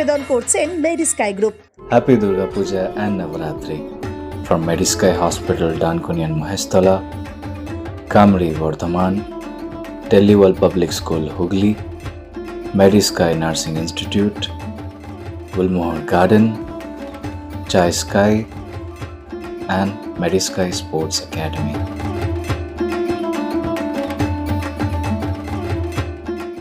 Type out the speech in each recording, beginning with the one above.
নিবেদন করছেন Mary sky group Happy Durga Puja and Navaratri from Medisky Hospital, Dankuni and Mahestala, Kamri, Vardhaman, Delhi World Public School, Hooghly, Medisky Nursing Institute, Gulmohar Garden, Chai Sky, and Medisky Sports Academy.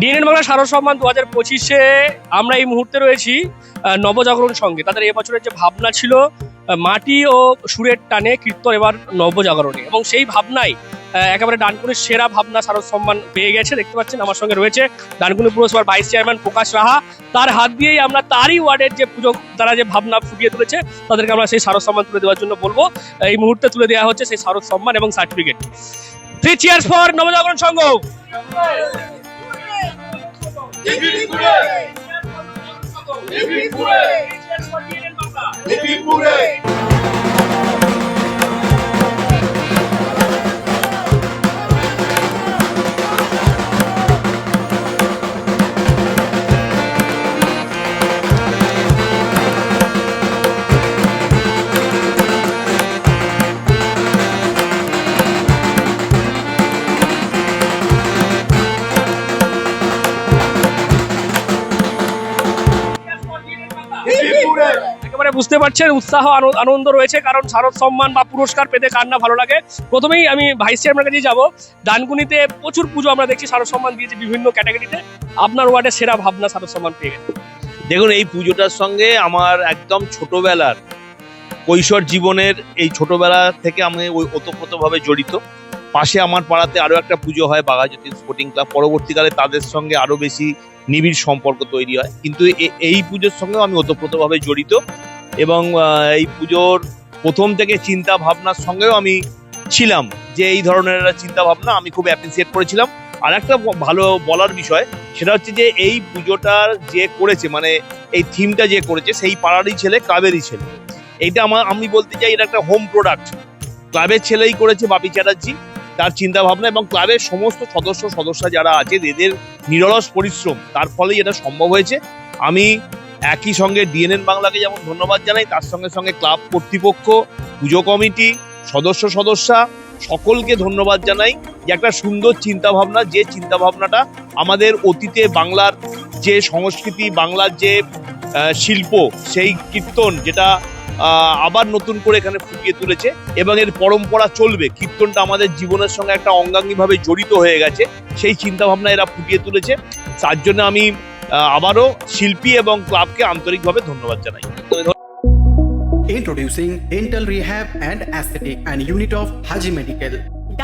DNN Bangla Sharad Samman দু হাজার পঁচিশে আমরা এই মুহূর্তে রয়েছি নবজাগরণ সঙ্গে। তাদের এবছরের যে ভাবনা ছিল মাটি ও সুরের টানে কীর্তন এবার নবজাগরণে। এবং সেই ভাবনাই একেবারে ডানকুনির সেরা ভাবনা শারদ সম্মান পেয়ে গেছে, দেখতে পাচ্ছেন আমার সঙ্গে রয়েছে ডানকুনি পুরসভার ভাইস চেয়ারম্যান প্রকাশ রাহা। তার হাত দিয়েই আমরা তারই ওয়ার্ডের যে পুজো, তারা যে ভাবনা ফুটিয়ে তুলেছে, তাদেরকে আমরা সেই শারদ সম্মান তুলে দেওয়ার জন্য বলব। এই মুহূর্তে তুলে দেওয়া হচ্ছে সেই শারদ সম্মান এবং certificate. Three cheers for Nabajagaran Sangha Liverpool! Liverpool! একেবারে বুঝতে পারছেন, উৎসাহ, আনন্দ রয়েছে, কারণ শারদ সম্মান বা পুরস্কার পেতে কার না ভালো লাগে। প্রথমেই আমি ভাইস চেয়ারম্যানের কাছে যাব। ডানকুনিতে প্রচুর পুজো আমরা দেখছি, শারদ সম্মান দিয়েছে বিভিন্ন ক্যাটাগরিতে। আপনার ওয়ার্ডের সেরা ভাবনা শারদ সম্মান পেয়ে গেছে। দেখুন, এই পুজোটার সঙ্গে আমার একদম ছোটবেলার কৈশোর জীবনের এই ছোটবেলা থেকে আমি ওই ওতপ্রোতভাবে জড়িত। পাশে আমার পাড়াতে আরও একটা পুজো হয় বাঘাজ্যোতি স্পোর্টিং ক্লাব। পরবর্তীকালে তাদের সঙ্গে আরও বেশি নিবিড় সম্পর্ক তৈরি হয়। কিন্তু এই পুজোর সঙ্গেও আমি ওতপ্রোতভাবে জড়িত। এবং এই পুজোর প্রথম থেকে চিন্তা ভাবনার সঙ্গেও আমি ছিলাম যে এই ধরনের চিন্তা ভাবনা আমি খুব অ্যাপ্রিসিয়েট করেছিলাম। আর একটা ভালো বলার বিষয়, সেটা হচ্ছে যে এই পুজোটার যে করেছে মানে এই থিমটা যে করেছে, সেই পাড়ারই ছেলে ক্লাবেরই ছেলে। এইটা আমার, আমি বলতে চাই এটা একটা হোম প্রোডাক্ট ক্লাবের ছেলেই করেছে বাপি চ্যাটার্জি, তার চিন্তা ভাবনা এবং ক্লাবের সমস্ত সদস্য সদস্য যারা আছে, এদের নিরলস পরিশ্রম, তার ফলেই এটা সম্ভব হয়েছে। আমি একই সঙ্গে ডিএনএন বাংলাকে যেমন ধন্যবাদ জানাই, তার সঙ্গে সঙ্গে ক্লাব কর্তৃপক্ষ, পুজো কমিটি, সদস্য সদস্যা, সকলকে ধন্যবাদ জানাই যে একটা সুন্দর চিন্তা ভাবনা যে চিন্তা ভাবনাটা আমাদের অতীতে বাংলার যে সংস্কৃতি, বাংলার যে শিল্প, সেই কীর্তন যেটা আবার নতুন করে এখানে ফুটিয়ে তুলেছে এবং এর পরম্পরা চলবে। কীর্তনটা আমাদের জীবনের সঙ্গে একটা অঙ্গাঙ্গিভাবে জড়িত হয়ে গেছে, সেই চিন্তা ভাবনা এরা ফুটিয়ে তুলেছে। তার জন্য আমি আবারও শিল্পী এবং ক্লাবকে আন্তরিকভাবে ধন্যবাদ জানাই Introducing Dental Rehab and Aesthetic and Unit of Haji Medical.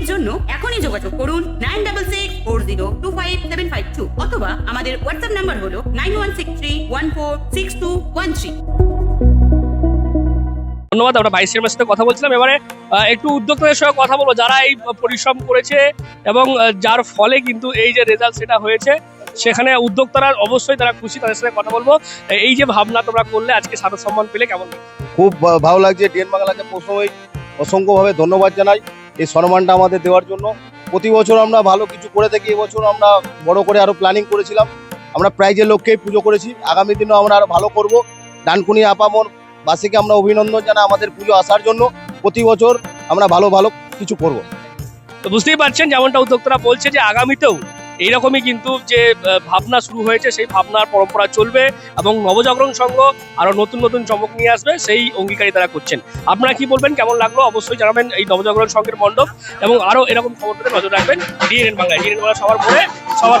অ্যাপয়েন্টমেন্টের জন্য এখনই যোগাযোগ করুন nine double six four zero two five seven five two অথবা আমাদের হোয়াটসঅ্যাপ নাম্বার হলো nine one six three one four six two one three ধন্যবাদ আমরা vice চেয়ারম্যানের সাথে কথা বলছিলাম। এবারে একটু উদ্যোক্তাদের সঙ্গে কথা বলব। যারা এই পরিশ্রম করেছে এবং যার ফলে কিন্তু এই যে রেজাল্ট সেটা হয়েছে সেখানে উদ্যোক্তারা অবশ্যই তারা খুশি তাদের সাথে কথা বলব। এই যে ভাবনা তোমরা করলে আজকে শারদ সম্মান পেলে কেমন খুব ভালো লাগছে। ডিএন বাংলাকে প্রথমেই অসংখ্যভাবে ধন্যবাদ জানাই। এই সম্মানটা আমাদের দেওয়ার জন্য। প্রতি বছর আমরা ভালো কিছু করে থাকি এবছর আমরা বড় করে আরও প্ল্যানিং করেছিলাম। আমরা প্রাইজের লক্ষ্যেই পুজো করেছি, আগামী দিনও আমরা আরও ভালো করব। ডানকুনি আপামন বাসীকে আমরা অভিনন্দন জানা আমাদের পুজো আসার জন্য। প্রতি বছর আমরা ভালো ভালো কিছু করব। তো বুঝতেই পারছেন যেমনটা উদ্যোক্তারা বলছে যে আগামীতেও এইরকমই কিন্তু যে ভাবনা শুরু হয়েছে, সেই ভাবনার পরম্পরা চলবে এবং নবজাগরণ সংঘ আরও নতুন নতুন চমক নিয়ে আসবে, সেই অঙ্গীকারী তারা করছেন। আপনারা কি বলবেন? কেমন লাগল? অবশ্যই জানাবেন এই নবজাগরণ সংঘের মণ্ডপ এবং আরও এরকম খবর নজর রাখবেন। ডিএনএন বাংলায়, ডিএনএন বাংলা সবার পরে সবার